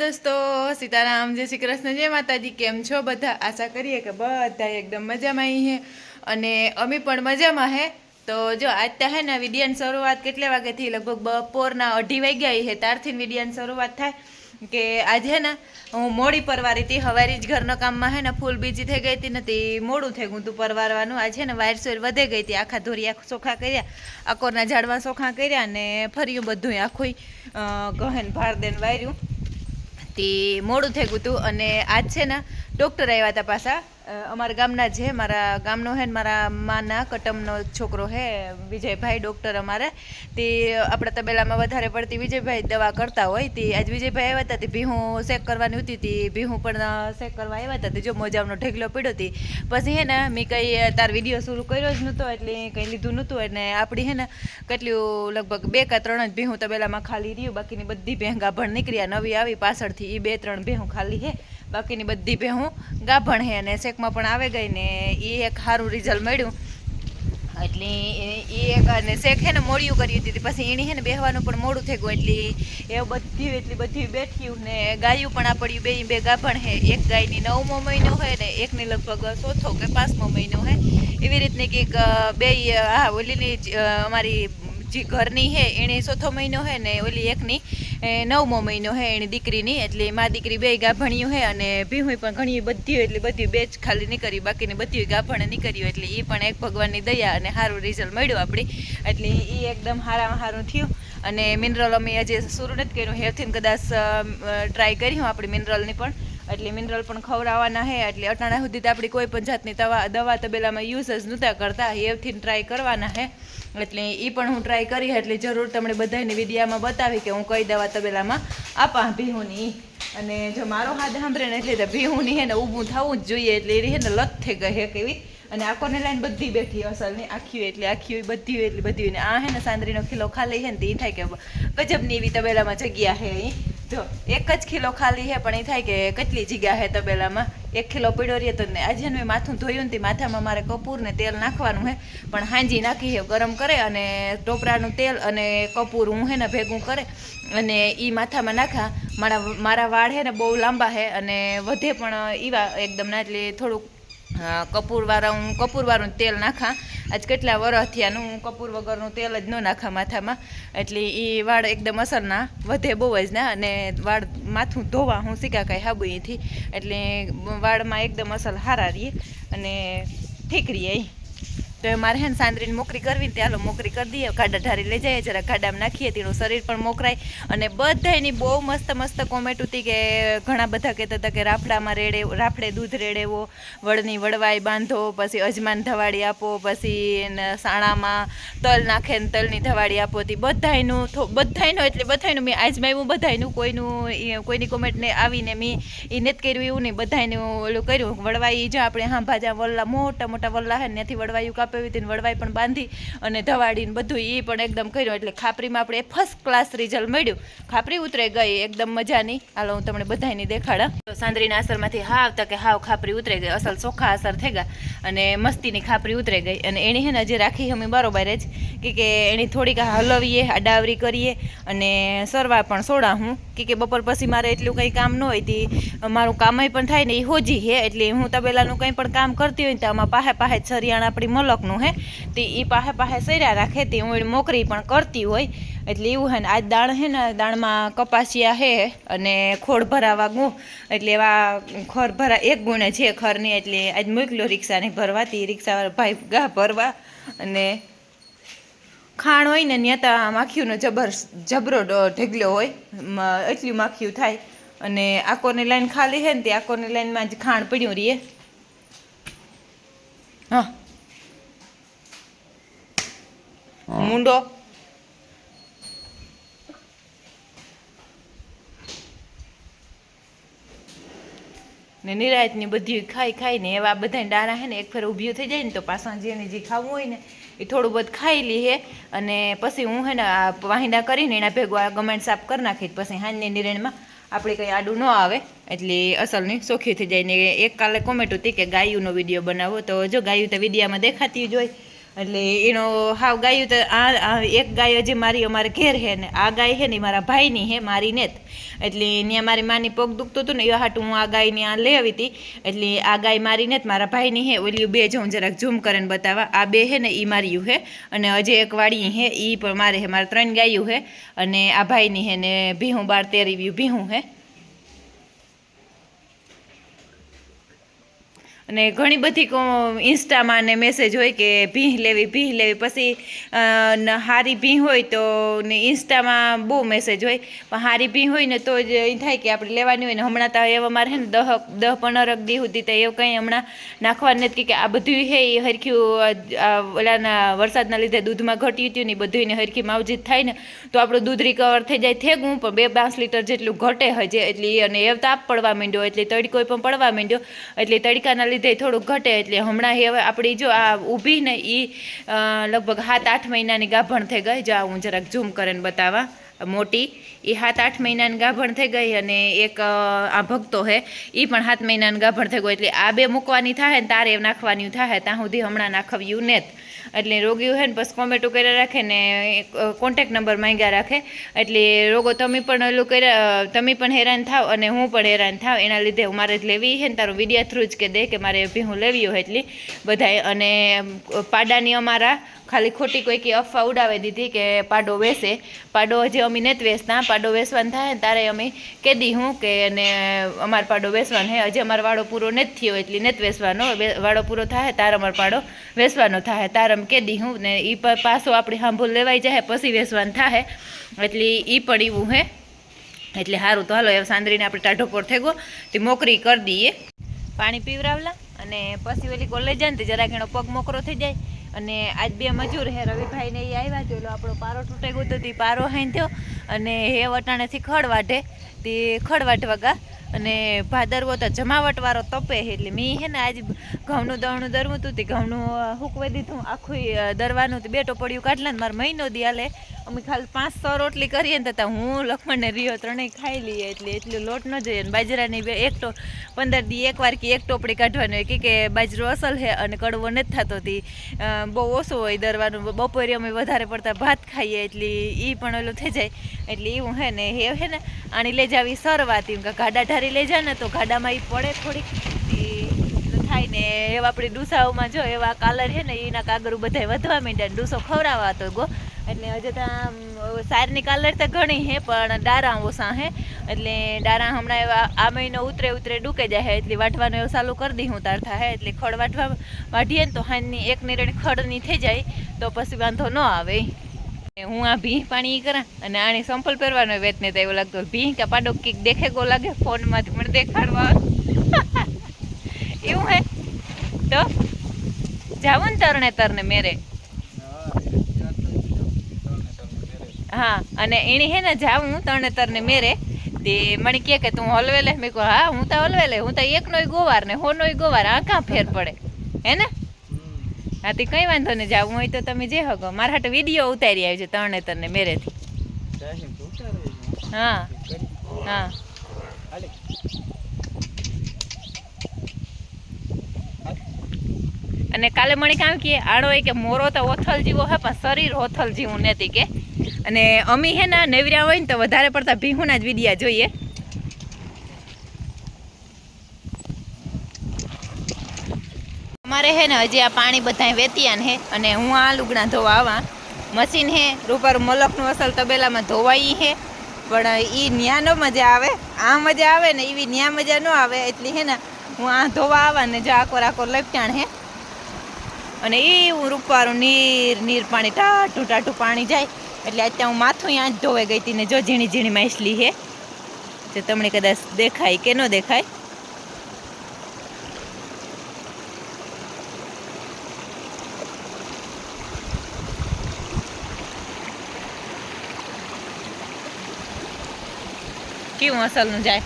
દોસ્તો, સીતારામ, જય શ્રી કૃષ્ણ, જય માતાજી, કેમ છો બધા? આશા કરીએ કે બધા એકદમ મજામાં અહીં હે. અને અમે પણ મજામાં હે. તો જો, આજ ત્યાં હે ને વિડિયાની શરૂઆત કેટલા વાગ્યાથી? લગભગ બપોરના અઢી વાગ્યા હે. ત્યારથી વિડિયાની શરૂઆત થાય કે આજે ને હું મોડી પરવારી હતી હવારી જ ઘરના કામમાં હે ને ફૂલ બીજી થઈ ગઈ હતી નથી મોડું થઈ ગયું હતું પરવારવાનું. આજે ને વાયર સોયર વધે ગઈ હતી આખા ધોરી આખું ચોખા કર્યા અકોરના ઝાડવા ચોખા કર્યા અને ફર્યું બધું આખું ગહેન ભાર દેન વાર્યું તે મોડું થઈ ગયું હતું અને આજ છે ને ડૉક્ટર આવ્યા હતા પાછા. અમારા ગામના છે મારા ગામનો હે ને મારા માના કટમનો છોકરો હે, વિજયભાઈ ડૉક્ટર અમારે. તે આપણા તબેલામાં વધારે પડતી વિજયભાઈ દવા કરતા હોય. તે આજ વિજયભાઈ આવ્યા હતા, તે ભીહું શેક કરવાની હતી તે ભીહું પણ શેક કરવા આવ્યા હતા. તે જો મોજાનો ઢગલો પડ્યો હતી. પછી હે ને, મેં કંઈ તાર વીડિયો શરૂ કર્યો જ નહોતો, એટલે કંઈ લીધું નહોતું. અને આપણી હે ને, કેટલું, લગભગ બે કે ત્રણ જ ભીહું તબેલામાં ખાલી રહ્યું. બાકીની બધી ભેં ગાભણ નીકળ્યા. નવી આવી પાછળથી એ બે ત્રણ ભેહું ખાલી હે. બાકીની બધી ભેહું ગાભણ હે અને શેકમાં પણ આવે ગઈ ને એ એક સારું રિઝલ્ટ મળ્યું. એટલે એ એક અને શેખ હે ને મોડિયું કરી દીધી પછી એણે હે ને બેહવાનું પણ મોડું થઈ ગયું. એટલે એ બધી, એટલી બધી બેઠ્યું ને ગાયું પણ આપડ્યું બે બે ગાભણ હે એક ગાયની નવમો મહિનો હોય ને એકની લગભગ ચોથો કે પાંચમો મહિનો હે એવી રીતની કંઈક બે હા, ઓલીની અમારી જે ઘરની હે એણે ચોથો મહિનો હે ને ઓલી એકની એ નવમો મહિનો હે એની દીકરીની, એટલે મા દીકરી બે ગાભણ્યું હે અને ભીહું પણ ઘણી બધી એટલે બધી બે જ ખાલી નીકળી બાકીની બધી ગાભણે નીકળ્યું, એટલે એ પણ એક ભગવાનની દયા અને સારું રિઝલ્ટ મળ્યું આપણી. એટલે એ એકદમ સારામાં સારું થયું. અને મિનરલ અમે આજે શરૂ નથી કર્યું હેરથીન કદાચ ટ્રાય કરી હું આપણી મિનરલની પણ. એટલે મિનરલ પણ ખવડાવવાના હે, એટલે અટાણા સુધી તો આપણી કોઈ પણ જાતની દવા તબેલામાં યુઝ જ નહોતા કરતા હેરથીન ટ્રાય કરવાના હે. એટલે એ પણ હું ટ્રાય કરી એટલે જરૂર તમને બધાને વિડીયામાં બતાવી કે હું કઈ દવા તબેલામાં આપા ભીહુની અને જો મારો હાથ સાંભળે ને એટલે તો ભીહુની હે ને ઊભું થવું જ જોઈએ, એટલે એ ને લત થઈ ગઈ હે કેવી. અને આખોને લાઈન બધી બેઠી અસલની આખી એટલે આખી બધી એટલી બધી હોય. ને આ હે ને સાંદરીનો ખીલો ખાલી હે ને તે થાય કે ગજબની એવી તબેલામાં જગ્યા હે અહીં જો એક જ ખીલો ખાલી હે, પણ એ થાય કે કેટલી જગ્યા હે તબેલામાં? એક કિલો પીડો રહીએ તો ને આજે મેં માથું ધોયું ને માથામાં મારે કપૂર ને તેલ નાખવાનું હે. પણ હાંજી નાખી હે, ગરમ કરે અને ટોપરાનું તેલ અને કપૂર હું હે ને ભેગું કરે અને એ માથામાં નાખા. મારા મારા વાળ હે ને બહુ લાંબા હે અને વધે પણ એવા એકદમ ના એટલે થોડુંક કપૂરવાળા હું કપૂરવાળું તેલ નાખા. આજ કેટલા વરસ થયા હું કપૂર વગરનું તેલ જ ન નાખા માથામાં. એટલે એ વાળ એકદમ અસરના વધે બહુ જ ના. અને વાળ માથું ધોવા હું શીખા કાંઈ હાબુ એથી એટલે વાળમાં એકદમ અસર હારા રહીએ અને ઠીક રહીએ. તો મારે હે ને સાંદરીને મોકરી કરવી ને ત્યાં મોકરી કરી દઈએ. ખાડા ઢારી લઈ જઈએ જરા ખાડામાં નાખીએ, તેનું શરીર પણ મોકરાય. અને બધા એની બહુ મસ્ત મસ્ત કોમેન્ટ હતી કે ઘણા બધા કહેતા હતા કે રાફડામાં રેડે, રાફડે દૂધ રેડેવો, વડની વડવાઈ બાંધો, પછી અજમાન ધવાડી આપો, પછી એને સાણામાં તલ નાખે ને તલની ધવાડી આપો. હતી બધાનું બધાયનું એટલે બધાયનું મેં આજમાવ્યું બધાયનું કોઈનું કોઈની કોમેન્ટને આવીને મેં એ નેત કર્યું એવું નહીં. બધાયનું ઓલું કર્યું. વડવાઈ જો આપણે હા ભાજા વલ્લા, મોટા મોટા વલ્લા હે ત્યાંથી વડવાયું કાપેવી હતી વડવાઈ પણ બાંધી અને ધવાડીને બધું એ પણ એકદમ કર્યું. એટલે ખાપરીમાં આપણે ફર્સ્ટ ક્લાસ રિઝલ્ટ મળ્યું. ખાપરી ઉતરે ગઈ, એકદમ મજાની. હાલો, હું તમને બધાયની દેખાડા તો સાંદરીના અસરમાંથી હા આવતા કે હાવ ખાપરી ઉતરે ગઈ. અસલ ચોખ્ખા અસર થઈ ગયા અને મસ્તીની ખાપરી ઉતરે ગઈ. અને એણે હે ને હજી રાખી અમે બરોબર જ. કે એની થોડીક હલવીએ આડાવરી કરીએ અને સરવા પણ સોડા હું. કે કે બપોર પછી મારે એટલું કંઈ કામ ન હોય તે મારું કામય પણ થાય ને એ હોજી હે, એટલે હું તબેલાનું કંઈ પણ કામ કરતી હોય ને તો આમાં પાહે જ સરિયાણ આપણી મલકનું હે. તે એ પાહે પાહે સર્યા રાખે, તે હું મોકરી પણ કરતી હોય. એટલે એવું હે ને, આજ દાણ હે ને, દાણમાં કપાસિયા હે અને ખોળ ભરાવા ગું. એટલે એવા ખોર ભરા, એક ગુણે છે ખરની, એટલે આજ મોકલ્યો રિક્ષાને ભરવાથી, રિક્ષાવાળા ભાઈ ગા ભરવા અને ખાણ હોય ને ત્યાં તો માખીઓનો જબર જબરો ઢગલો હોય. એટલી માખીઓ થાય. અને આકોની લાઈન ખાલી છે ને તે આકોની લાઈનમાં જ ખાણ પડ્યું રહીએ હા. મુંડો. ને નિરાયતની બધી ખાઈ ખાઈને એવા બધા ડારા છે ને એક ફેર ઊભી થઈ જાય ને તો પાછા જેને જે ખાવું હોય ને એ થોડું બધું ખાઈ લે હે. અને પછી હું હે ને આ વાહિંદા કરીને એના ભેગું આ ગમેન્ટ સાફ કરી નાખી પછી હાંજની નિરેણમાં આપણે કંઈ આડું ન આવે. એટલે અસલની સોખી થઈ જાય. ને એક કાલે કોમેન્ટ હતી કે ગાયુંનો વીડિયો બનાવો. તો જો ગાયું તો વિડીયામાં દેખાતી જ હોય. એટલે એનો હાવ ગાયું તો આ એક ગાય હજી મારી અમારે ઘેર હે ને, આ ગાય હે ને મારા ભાઈની હે, મારી નેત. એટલે ત્યાં મારી માની પગ દુખતું હતું ને, એ હાટું હું આ ગાયની આ લઈ આવી હતી. એટલે આ ગાય મારી નેત, મારા ભાઈની હે, ઓલી બે જ હું જરાક ઝૂમ કરીને બતાવવા. આ બે હે ને એ માર્યું હે, અને હજી એક વાળી હે એ પણ મારે હે, મારે ત્રણ ગાયું હે, અને આ ભાઈની હે ને, ભીહું બાર તેરી ભીહું હે. અને ઘણી બધી ઇન્સ્ટામાં ને મેસેજ હોય કે ભીહ લેવી ભીહ લેવી. પછી હારી ભીહ હોય તો ને ઇન્સ્ટામાં બહુ મેસેજ હોય. પણ હારી ભીહ હોય ને તો જ એ થાય કે આપણે લેવાની હોય ને. હમણાં તો એવા મારે ને દહ દહ પંદરક દી સુધી તો એવું કંઈ હમણાં નાખવાનું નથી કે આ બધું હે એ હરખ્યું ઓલાના વરસાદના લીધે દૂધમાં ઘટ્યું હતું ને બધું ને હરખી માવજીત થાય ને, તો આપણું દૂધ રિકવર થઈ જાય થેગું. પણ બે પાંચ લીટર જેટલું ઘટે હજે એટલે અને એ તાપ પડવા માંડ્યો. એટલે તડકો પણ પડવા માંડ્યો. એટલે તડકાના લીધે થોડુંક ઘટે એટલે હમણાં હવે આપણી જો આ ઊભી ને એ લગભગ સાત, આઠ મહિનાની ગાભણ થઈ ગઈ. જો, હું જરાક ઝૂમ કરીને બતાવવા મોટી. એ સાત, આઠ મહિનાની ગાભણ થઈ ગઈ અને એક આ ભક્તો હે એ પણ સાત મહિનાની ગાભણ થઈ ગયો એટલે આ બે મૂકવાની થાય ને તારે નાખવાની થાય ત્યાં સુધી હમણાં નાખવ્યું નેત. એટલે રોગીઓ હે ને, બસ કોમેટો કર્યા રાખે ને કોન્ટેક નંબર માંગ્યા રાખે. એટલે રોગો તમે પણ ઓલું કર્યા તમે પણ હેરાન થાવ અને હું પણ હેરાન થાવ. એના લીધે હું મારે જ લેવી છે ને, તારો વિડીયા થ્રુ જ કે દે કે મારે ભી હું લેવી હોય એટલી. બધાય અને પાડાની અમારા ખાલી ખોટી કોઈ કે અફવા ઉડાવી દીધી કે પાડો વેસે. પાડો હજી અમે નથી વેચતા પાડો વેચવાનું થાય ને તારે અમે કેદી હું કે અને અમારો પાડો વેચવાનો હે. હજી અમારો વાડો પૂરો નથી થયો એટલે નથી વેચવાનો વે- વાડો પૂરો થાય તારે અમારો પાડો વેચવાનો થાય. તારે અમે કેદી હું ને એ પાછો આપણી સાંભળ લેવાઈ જાય પછી વેચવાનું થાય એટલે એ પણ એવું હે. એટલે સારું તો હાલો એ સાંદરીને આપણે ટાઢો પર થઈ ગયો. તે મોકરી કરી દઈએ પાણી પીવરાવલા અને પછી ઓલી કોલેજ જાય ને જરાક એનો પગ મોકરો થઈ જાય. અને આજ બે મજૂર હે રવિભાઈ ને એ આવ્યા તો આપણો પારો તૂટે ગયો તો તે પારો હાઈ થયો અને હે વટાણેથી ખડ વાઢે. તે ખડ વાઢવા અને ભાદરવો તો જમાવટવાળો તપે એટલે મેં હે ને આજ ઘઉંનું દવણું દરવું હતું તે ઘઉંનું હુકવી દીધું. આખું દરવાનું બે ટોપડિયું કાઢલા ને મારે મહિનો દી હાલે અમે ખાલી પાંચ સો રોટલી કરીએ ને તો હું લખમણ ને રિયો ત્રણેય ખાઈ લઈએ એટલે એટલું લોટ ન જોઈએ. અને બાજરાની બે એક ટો પંદર દી એક વાર કે એક ટોપડી કાઢવાની. હોય કે બાજરો અસલ છે અને કડવો નથી થતો તી. અ, બહુ ઓછું હોય દરવાનું. બપોરે અમે વધારે પડતા ભાત ખાઈએ એટલે એ પણ ઓલું થઈ જાય. એટલે એવું હે ને એ હે ને. આની લઈ જાવી સરવાતી ગાડા ઢારી લઈ જાય ને તો ગાડામાં એ પડે થોડીક. થાય ને એવા આપણી ડૂસાઓમાં જો એવા કાલર છે ને, એના કાગરું બધા વધવા માંડ્યા ડૂસો ખવડાવવા તો ગો. એટલે હજુ તો આમ સારની કાલર તો ઘણી હે પણ ડારા ઓછા હે એટલે ડારા હમણાં એવા, આ મહિનો ઉતરે ઉતરે ડૂકે જાય એટલે વાટવાનું એવું ચાલુ કરી દી હું તાર થાય. એટલે ખડ વાટવા વાઢીએ ને તો હાની એક નિરણ ખડની થઈ જાય, તો પછી વાંધો ન આવે. હું આ ભીં પાણી કરા, અને આને સંપલ પહેરવાનો વેતને તો એવું લાગતું ભીં, કે પાડો કીક દેખે ગો લાગે ફોનમાંથી પણ દેખાડવા. એવું હે? તો જાવું ને તરણે તરને મેરે. હા અને એની હે ને જાવું તરણે તરને મેરે. તે મને કહે કે તું હલવે લે. મેં કહું હા હું તો હલવેલે હું તો એકનોય ગોવાર ને હોનોય ગોવાર. આ કાં ફેર પડે? હે ને? હા તે કંઈ વાંધો નહીં. જાવું હોય તો તમે જે હકો મારા હાટ વીડિયો ઉતારી આવ્યો છે તરણે તરને મેરેથી હા હા. અને કાલે મને કામ કે આડો કે મોરો તો ઓથલ જીવો હે, પણ શરીર ઓથલ જીવું નથી કે. અને અમી હે ને નેવર્યા હોય ને તો વધારે પડતા ભીહુના જ વિડિયા જોઈએ. અમારે હે ને હજી આ પાણી બધા વેતિયાન હે, અને હું આ લુગડા ધોવા આવા. મશીન હે, રૂપર મલકનું અસલ તબેલામાં ધોવાઈ હે, પણ એ ન્યા નો મજા આવે. આ મજા આવે ને એવી ન્યા મજા ન આવે, એટલી હે ને હું આ ધોવા આવા ને જો આકોર આકોર લપટાણ હે. અને એવું રૂપવાળું નીર નીર પાણી, ટાટું ટાટું પાણી જાય. એટલે અત્યારે હું માથું ત્યાં જ ધોવાઈ ગઈ હતી ને જો ઝીણી ઝીણી માછલી હે. તો તમને કદાચ દેખાય કે ન દેખાય. કેવું અસલનું જાય?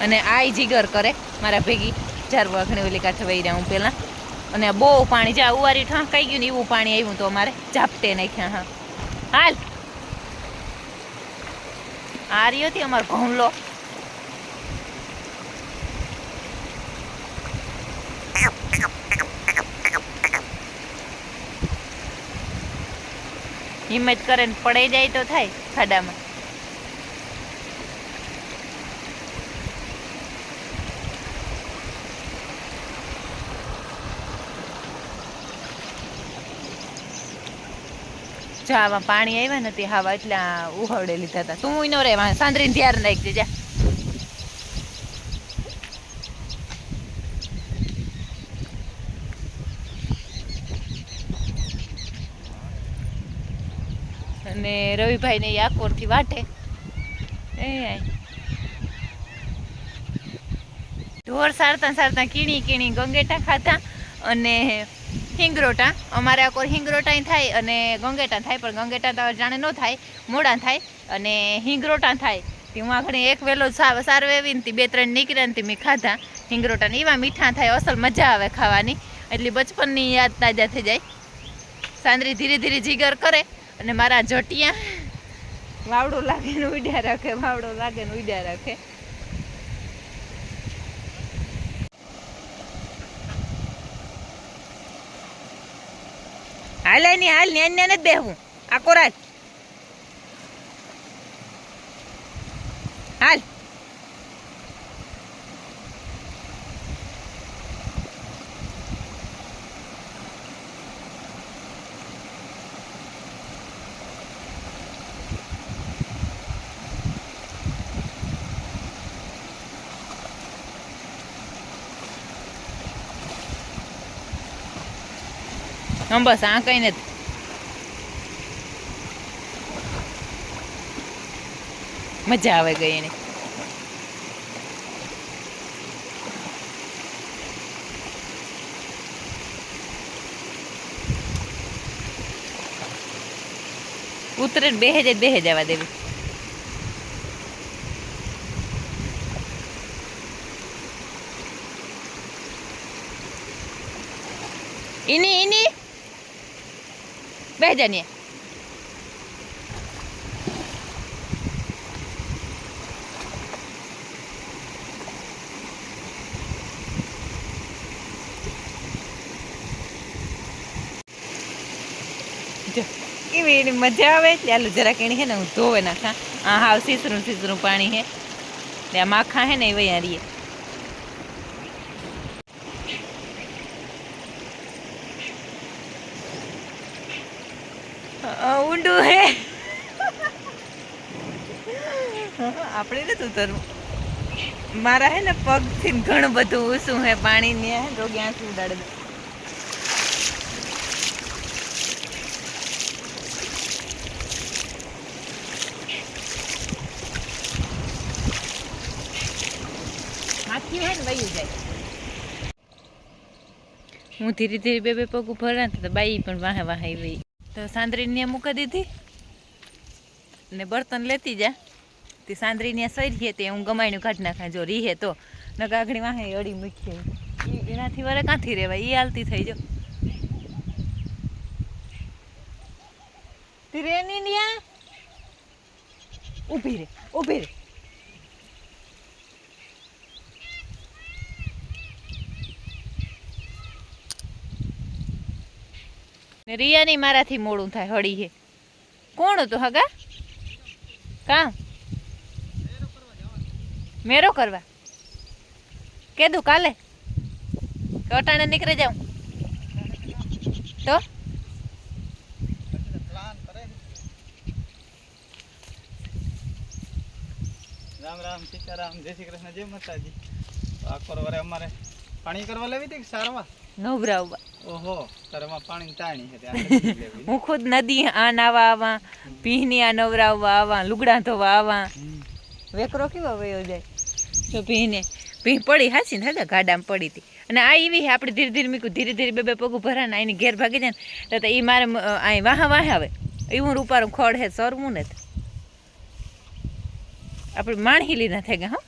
અને આય જીગર કરે, મારા ભેગી. ચાર વાઘણી ઓલી કાંઠે વહી રહ્યા હું પહેલાં. અને બહુ પાણી જ્યાં ઉવારી ઠંકાઈ ગયું ને એવું પાણી આવ્યું તો અમારે ઝાપટે નાખ્યા, હા. હાલ. આ રહ્યો હતી અમારો ઘઉંલો. હિંમત કરે ને પડાઈ જાય તો થાય ખાડામાં. જો આમાં પાણી આવ્યા નથી હાવા એટલા ઉહવડે લીધા હતા. તું નો રે સાંદરીને ધ્યાન રાખજે, જા. અને રવિભાઈને એ આકોરથી વાટે. એ. ઢોર સારતા સારતા કીણી કીણી ગંગેટા ખાતા અને હિંગરોટા. અમારે આકોર હિંગરોટા થાય અને ગંગેટા થાય, પણ ગંગેટા તો જાણે ન થાય મોડા થાય અને હિંગરોટા થાય. હું આગળ એક વેલો સારું એવી ને બે ત્રણ નીકળ્યા ને મેં ખાધા હિંગરોટા. ને એવા મીઠા થાય, અસલ મજા આવે ખાવાની. એટલી બચપનની યાદ તાજા થઈ જાય. સાંદરી ધીરે ધીરે જીગર કરે અને મારા જટિયા વાવડો લાગે ને ઉડ્યા રાખે, વાવડો લાગે ને ઉડ્યા રાખે. હાલની હાલ ને જ નથી બેહવું આખો રાખ હાલ. હમ બસ, આ કઈ નથી. મજા આવે ગઈ એની ઉતરે બેહે જાય બેહે જવા દેવી. ઇની ઇની બેહ જા ને જો કેવી એની મજા આવે ચાલો જરાક એની હે ને, હું ધોવે નાખા. આ હાવ સીસરું સીસરું પાણી હે ને આ માખા હે ને એ વયા રહીએ અ, ઊંડું હે આપણે નથી ઉતરવું મારા હે ને પગથી ઘણું બધું ઊંસું હે પાણી ને તો ક્યાં શું ઉડાડે ને હું ધીરે ધીરે બે બે પગ ઉભર તો બાઈ પણ વાહે વાહે તો તો સાંદરીને મૂકી દીધી. ને બર્તન લેતી જા. તે સાંદરીને છે તે હું ગમાયનું કાઢી નાખા, જો રીહે તો. ન કાગડી વાહે અડી મૂકીએ. એનાથી વારે કાંથી રહેવાય એ હાલતી થઈ જો. તી રે ની ન્યા ઊભી રે ઊભી રે. ને રિયાની મારાથી મોડું થાય હળી હે કોણ હતું હગા? કામ મેરો કરવા. કીધું કાલે? અટાણે નીકળી જાઉં. તો? રામ રામ સીતારામ જય શ્રી કૃષ્ણ જય માતાજી. તો આ કોરવારે અમારે પાણી કરવા લેવી હતી કે સારવા? નવરાવવા ઓહો તારેમાં પાણી તાણી છે. હું ખુદ નદી આ નાવા આવા પીહની આ નવરાવવા આવા લુગડા ધોવા આવા. વેકરો કેવો વયો જાય? તો ભીને, ભી પડી હાસી ને હતા ગાડામાં પડી હતી. અને આ એવી આપણે ધીરે ધીરે મીકું, ધીરે ધીરે બે બે પગું ભરા ને આની ઘેર ભાગી જાય ને, તો એ મારે અહીં વાહ વાહ આવે. એવું રૂપારું ખડ હે, સરવું ને આપણે માણહી લીધા થઈ ગયા હા?